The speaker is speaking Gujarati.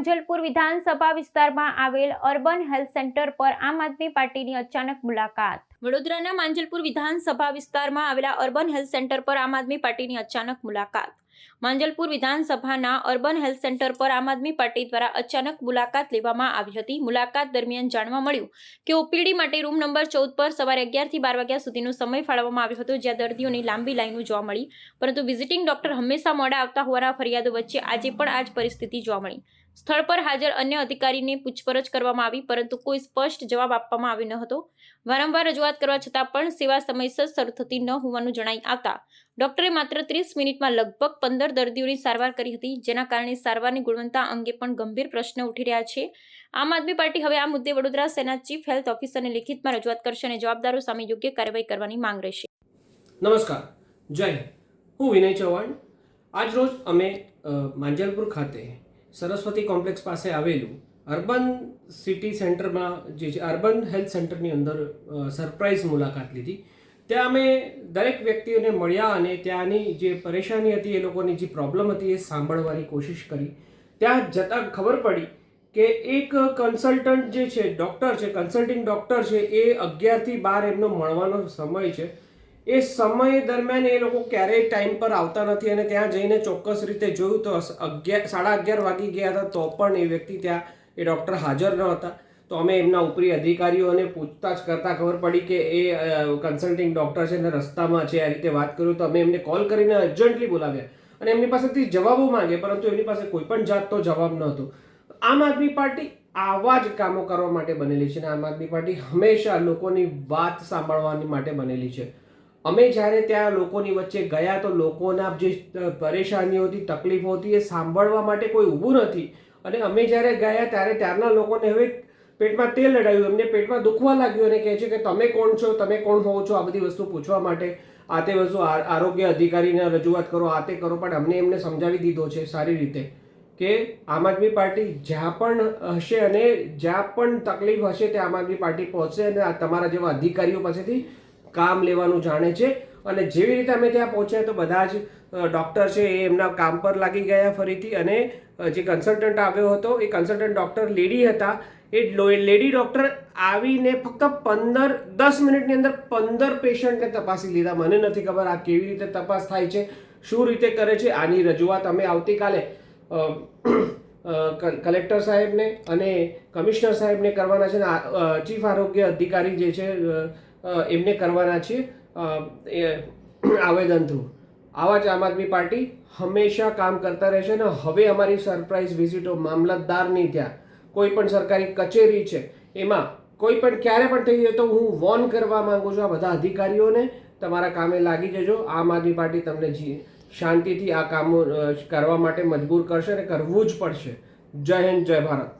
માંજલપુર વિધાનસભા વિસ્તારમાં આવેલ અર્બન હેલ્થ સેન્ટર પર આમ આદમી પાર્ટીની અચાનક મુલાકાત. વડોદરાના માંજલપુર વિધાનસભા વિસ્તારમાં આવેલા અર્બન હેલ્થ સેન્ટર પર આમ આદમી પાર્ટીની અચાનક મુલાકાત. માંજલપુર વિધાનસભાના અર્બન હેલ્થ સેન્ટર પર આમ આદમી પાર્ટી દ્વારા અચાનક મુલાકાત લેવામાં આવી હતી. મુલાકાત દરમિયાન જાણવા મળ્યું કે ઓપીડી માટે રૂમ નંબર ચૌદ પર સવારે અગિયારથી બાર વાગ્યા સુધીનો સમય ફાળવવામાં આવ્યો હતો, જ્યાં દર્દીઓની લાંબી લાઈનો જોવા મળી. પરંતુ વિઝિટિંગ ડોક્ટર હંમેશા મોડા આવતા હોવાના ફરિયાદો વચ્ચે આજે પણ આ જ પરિસ્થિતિ જોવા મળી. સ્થળ પર હાજર અન્ય અધિકારીને પૂછપરછ કરવામાં આવી, પરંતુ કોઈ સ્પષ્ટ જવાબ આપવામાં આવ્યો ન હતો. વારંવાર રજૂઆત કરવા છતાં પણ સેવા સમયસર શરૂ થતી ન હોવાનું જણાઈ આવતા, ડોક્ટરે માત્ર ત્રીસ મિનિટમાં લગભગ પંદર દર્દીઓની સારવાર કરી હતી, જેના કારણે સારવારની ગુણવત્તા અંગે પણ ગંભીર પ્રશ્ન ઉઠી રહ્યા છે. આમ આદમી પાર્ટી હવે આ મુદ્દે વડોદરા સેના ચીફ હેલ્થ ઓફિસરને લિખિતમાં રજૂઆત કરશે અને જવાબદારો સામે યોગ્ય કાર્યવાહી કરવાની માંગ રહેશે. નમસ્કાર. જય હું વિનય ચૌહાણ. આજ અમે માંજલપુર ખાતે સરસ્વતી કોમ્પ્લેક્સ પાસે આવેલું અર્બન સિટી સેન્ટરમાં જે છે, અર્બન હેલ્થ સેન્ટરની અંદર સરપ્રાઇઝ મુલાકાત લીધી. ત્યાં અમે દરેક વ્યક્તિઓને મળ્યા અને ત્યાંની જે પરેશાની હતી, એ લોકોની જે પ્રોબ્લેમ હતી એ સાંભળવાની કોશિશ કરી. ત્યાં જતાં ખબર પડી કે એક કન્સલ્ટન્ટ જે છે ડૉક્ટર છે કન્સલ્ટિંગ ડૉક્ટર છે, એ અગિયારથી બાર એમનો મળવાનો સમય છે. એ સમય દરમિયાન એ લોકો ક્યારેય ટાઈમ પર આવતા નથી અને ત્યાં જઈને ચોક્કસ રીતે જોયું તો અગિયાર સાડા અગિયાર વાગી ગયા હતા તો પણ એ વ્યક્તિ ત્યાં એ ડૉક્ટર હાજર ન હતા. તો અમે એમના ઉપરી અધિકારીઓને પૂછતાછ કરતાં ખબર પડી કે એ કન્સલ્ટિંગ ડૉક્ટર છે ને રસ્તામાં છે આ રીતે વાત કર્યું તો અમે એમને કોલ કરીને અર્જન્ટલી બોલાવ્યા. અને એમની પાસેથી જવાબો માંગે, પરંતુ એમની પાસે કોઈ પણ જાતનો જવાબ ન હતો આમ આદમી પાર્ટી આવા જ કામો કરવા માટે બનેલી છે અને આમ આદમી પાર્ટી હંમેશા લોકોની વાત સાંભળવાની માટે બનેલી છે. અમે જ્યારે ત્યાં લોકોની વચ્ચે ગયા તો લોકોના જે પરેશાનીઓ હતી, તકલીફો હતી, એ સાંભળવા માટે કોઈ ઊભું નથી. અને અમે જ્યારે ગયા ત્યારે ત્યારના લોકોને હવે પેટમાં તેલ લડાયું, એમને પેટમાં દુખવા લાગ્યું અને કહે છે કે, તમે કોણ છો? તમે કોણ હોવ છો? આ બધી વસ્તુ પૂછવા માટે આ તે વસ્તુ આરોગ્ય અધિકારીને રજૂઆત કરો આ તે કરો, પણ અમને એમને સમજાવી દીધો છે સારી રીતે કે આમ આદમી પાર્ટી જ્યાં પણ હશે અને જ્યાં પણ તકલીફ હશે તે આમ આદમી પાર્ટી પહોંચશે અને તમારા જેવા અધિકારીઓ પાસેથી કામ લેવાનું જાણે છે અને જેવી રીતે અમે ત્યાં પહોંચ્યા તો બધા જ ડૉક્ટર છે એ એમના કામ પર લાગી ગયા ફરીથી અને જે કન્સલ્ટન્ટ આવ્યો હતો એ કન્સલ્ટન્ટ ડૉક્ટર લેડી હતા. એ લેડી ડૉક્ટર આવીને ફક્ત પંદર, દસ મિનિટની અંદર પંદર પેશન્ટને તપાસી લીધા. મને નથી ખબર આ કેવી રીતે તપાસ થાય છે, શું રીતે કરે છે, આની રજૂઆત અમે આવતીકાલે કલેક્ટર સાહેબને અને કમિશનર સાહેબને કરવાના છે ચીફ આરોગ્ય અધિકારી જે છે એમને કરવાના છે આવેદન થ્રુ આવા જ આમ આદમી પાર્ટી હંમેશા કામ કરતા રહેશે અને હવે અમારી સરપ્રાઇઝ વિઝિટો મામલતદારની ત્યાં કોઈ પણ સરકારી કચેરી છે, એમાં કોઈ પણ ક્યારે પણ થઈ જાય તો હું વોર્ન કરવા માંગુ છું આ બધા અધિકારીઓને. તમારા કામે લાગી જજો, આમ આદમી પાર્ટી તમને જી, શાંતિથી આ કામો કરવા માટે મજબૂર કરશે અને કરવું જ પડશે. જય હિન્દ, જય ભારત.